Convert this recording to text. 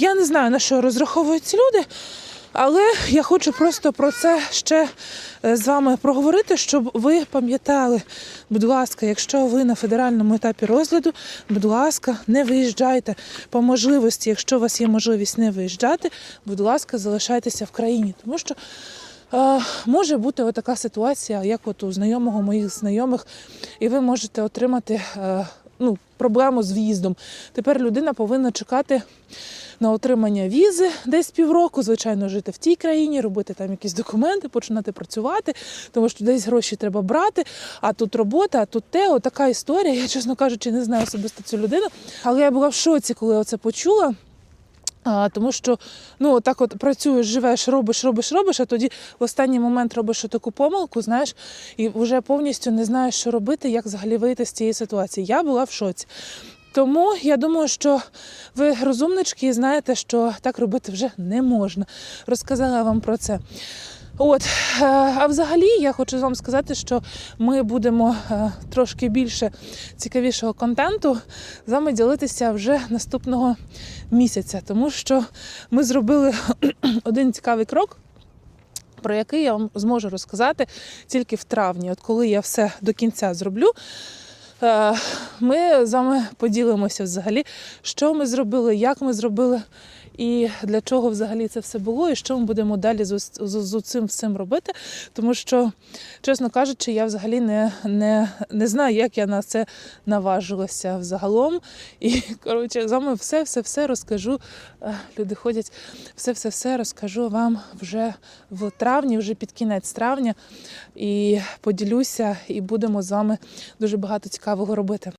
Я не знаю, на що розраховують ці люди, але я хочу просто про це ще е, з вами проговорити, щоб ви пам'ятали, будь ласка, якщо ви на федеральному етапі розгляду, будь ласка, не виїжджайте по можливості, якщо у вас є можливість не виїжджати, будь ласка, залишайтеся в країні, тому що. Е, може бути отака ситуація, як от у знайомого моїх знайомих, і ви можете отримати е, ну, проблему з в'їздом. Тепер людина повинна чекати на отримання візи десь півроку, звичайно, жити в тій країні, робити там якісь документи, починати працювати, тому що десь гроші треба брати, а тут робота, а тут те, отака історія. Я, чесно кажучи, не знаю особисто цю людину, але я була в шоці, коли я це почула. А, тому що ну так от працюєш, живеш, робиш, робиш, робиш, а тоді в останній момент робиш таку помилку, знаєш, і вже повністю не знаєш, що робити, як взагалі вийти з цієї ситуації. Я була в шоці. Тому я думаю, що ви розумнички і знаєте, що так робити вже не можна. Розказала вам про це. От, е, а взагалі я хочу вам сказати, що ми будемо е, трошки більше цікавішого контенту з вами ділитися вже наступного місяця, тому що ми зробили один цікавий крок. Про який я вам зможу розказати тільки в травні. От коли я все до кінця зроблю, ми з вами поділимося взагалі, що ми зробили, як ми зробили, і для чого взагалі це все було, і що ми будемо далі з, з, з цим всім робити. Тому що, чесно кажучи, я взагалі не, не, не знаю, як я на це наважилася взагалом. І коротше, з вами все, все, все розкажу. Е, Люди ходять, все, все, все розкажу вам вже в травні, вже під кінець травня. І поділюся, і будемо з вами дуже багато цікавого робити.